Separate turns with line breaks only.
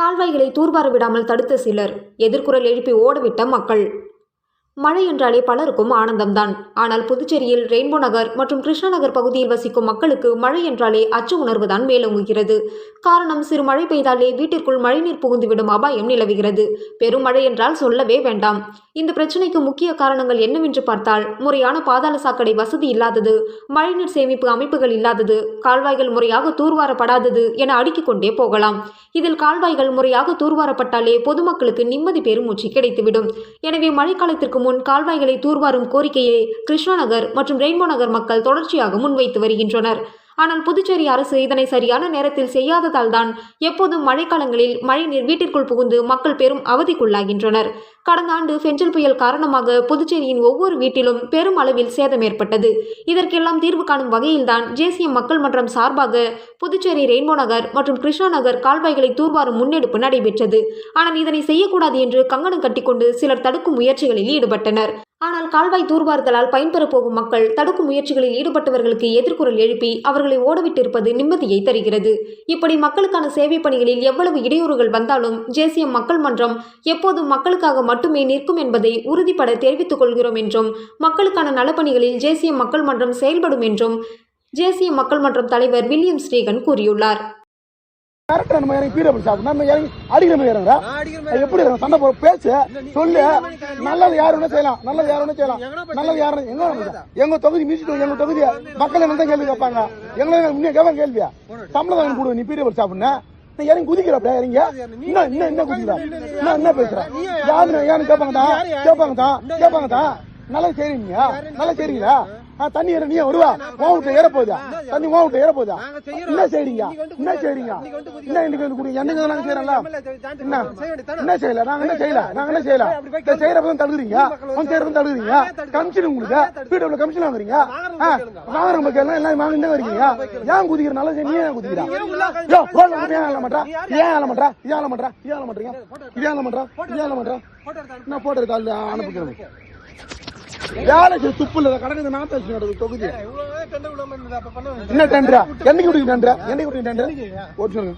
கால்வாய்களை தூர்வார விடாமல் தடுத்த சிலர். எதிர்குரல் எழுப்பி ஓடவிட்ட மக்கள். மழை என்றாலே பலருக்கும் ஆனந்தம்தான். ஆனால் புதுச்சேரியில் ரெயின்போ நகர் மற்றும் கிருஷ்ணா நகர் பகுதியில் வசிக்கும் மக்களுக்கு மழை என்றாலே அச்ச உணர்வுதான் மேலோங்குகிறது காரணம் சிறு மழை பெய்தாலே வீட்டிற்குள் மழைநீர் புகுந்துவிடும் அபாயம் நிலவுகிறது. பெரும் மழை என்றால் சொல்லவே வேண்டாம். இந்த பிரச்சனைக்கு முக்கிய காரணங்கள் என்னவென்று பார்த்தால் முறையான பாதாள சாக்கடை வசதி இல்லாதது மழைநீர் சேமிப்பு அமைப்புகள் இல்லாதது கால்வாய்கள் முறையாக தூர்வாரப்படாதது என அடுக்கிக் கொண்டே போகலாம். இதில் கால்வாய்கள் முறையாக தூர்வாரப்பட்டாலே பொதுமக்களுக்கு நிம்மதி பெருமூச்சு கிடைத்துவிடும். எனவே மழைக்காலத்திற்கு முன் கால்வாய்களை தூர்வாரும் கோரிக்கையை கிருஷ்ணா நகர் மற்றும் ரெயின்போ நகர் மக்கள் தொடர்ச்சியாக முன்வைத்து வருகின்றனர். ஆனால் புதுச்சேரி அரசு இதனை சரியான நேரத்தில் செய்யாததால் தான் எப்போதும் மழைக்காலங்களில் மழைநீர் வீட்டிற்குள் புகுந்து மக்கள் பெரும் அவதிக்குள்ளாகின்றனர். கடந்த ஆண்டு பெஞ்சல் புயல் காரணமாக புதுச்சேரியின் ஒவ்வொரு வீட்டிலும் பெரும் அளவில் சேதம் ஏற்பட்டது. இதற்கெல்லாம் தீர்வு காணும் வகையில்தான் தேசிய மக்கள் மன்றம் சார்பாக புதுச்சேரி ரெயின்போ நகர் மற்றும் கிருஷ்ணா நகர் கால்வாய்களை தூர்வாரும் முன்னெடுப்பு நடைபெற்றது. ஆனால் இதனை செய்யக்கூடாது என்று கங்கணம் கட்டிக்கொண்டு சிலர் தடுக்கும் முயற்சிகளில் ஈடுபட்டனர். ஆனால் கால்வாய் தூர்வாறுதலால் பயன்பெறப்போகும் மக்கள் தடுக்கும் முயற்சிகளில் ஈடுபட்டவர்களுக்கு எதிர்குரல் எழுப்பி அவர்களை ஓடவிட்டிருப்பது நிம்மதியை தருகிறது. இப்படி மக்களுக்கான சேவை பணிகளில் எவ்வளவு இடையூறுகள் வந்தாலும் ஜேசிஎம் மக்கள் மன்றம் எப்போதும் மக்களுக்காக மட்டுமே நிற்கும் என்பதை உறுதிப்பட தெரிவித்துக் கொள்கிறோம் என்றும் மக்களுக்கான நலப்பணிகளில் ஜேசியம் மக்கள் மன்றம் செயல்படும் என்றும் ஜேசிஎம் மக்கள் மன்றம் தலைவர் வில்லியம் ஸ்ரீகன் கூறியுள்ளார்.
கரெக்டா நம்ம இறங்கி பீரபிள் சாப்பிடும் நம்ம இறங்கி அடிக்கிற மாதிரி இறங்குறா. அது எப்படி இருக்கும் சண்டை போட பேசு சொல்லு. நல்லது யாரு வேணா செய்யலாம். நல்லது யாரு வேணா செய்யலாம். நல்லது யாரு எங்க எங்க தொகுதி மியூசிக் எங்க தொகுதி மக்கள் என்ன தான் கேள்வி கேட்பாங்க? எங்களை முன்னே கேட்பாங்க கேள்வியா? சம்பளம் வாங்கி போடுவேன் நீ பீரபிள் சாப்பிடுன. நீ இறங்கி குதிக்கிறப்ப இறங்க. என்ன என்ன என்ன குதிக்கிறா. என்ன என்ன பேசுற. யாரு? யாரு கேட்பாங்க தான் கேட்பாங்க தான் கேட்பாங்க தான் நல்லா செய்றீங்க. நல்லா செய்றீங்களா? தண்ணி ஏற நீ வருவா. உன் வீட்டுல ஏற போகுதா தண்ணி உன் வீட்டுல ஏற போகுதா என்ன செய்றீங்க? என்ன செய்றீங்க? என்ன இன்னைக்கு வந்து குடி என்னங்க நாங்க செய்யறோம்ல என்ன? என்ன செய்யல நாங்க என்ன செய்யல நாங்க என்ன செய்யல இதை செய்யறப்ப தான் தடுக்குறீங்க அவங்க செய்யறப்ப தடுக்குறீங்க கமிஷன் உங்களுக்கு? பிடபிள்யூ கமிஷன் வாங்குறீங்க? வாங்குற மக்கள் எல்லாம் வாங்க என்ன வரீங்க ஏன் குதிக்கிற நல்லா நீ ஏன் குதிக்கிறா ஏன் ஆள மாட்டா ஏன் ஆள மாட்டா ஏன் ஆள மாட்டா ஏன் ஆள மாட்டீங்க ஏன் ஆள மாட்டா ஏன் ஆள மாட்டா நான் போட்டோ காலில் அனுப்புகிறேன் வேலைக்கு துப்பு இல்ல கடனுக்கு நான் பேசி நடக்குது தொகுதி. என்ன டெண்டரா என்னைக்கு விடுங்க டெண்டரா என்னைக்கு விடுங்க டெண்டரா ஒரு சொல்லுங்க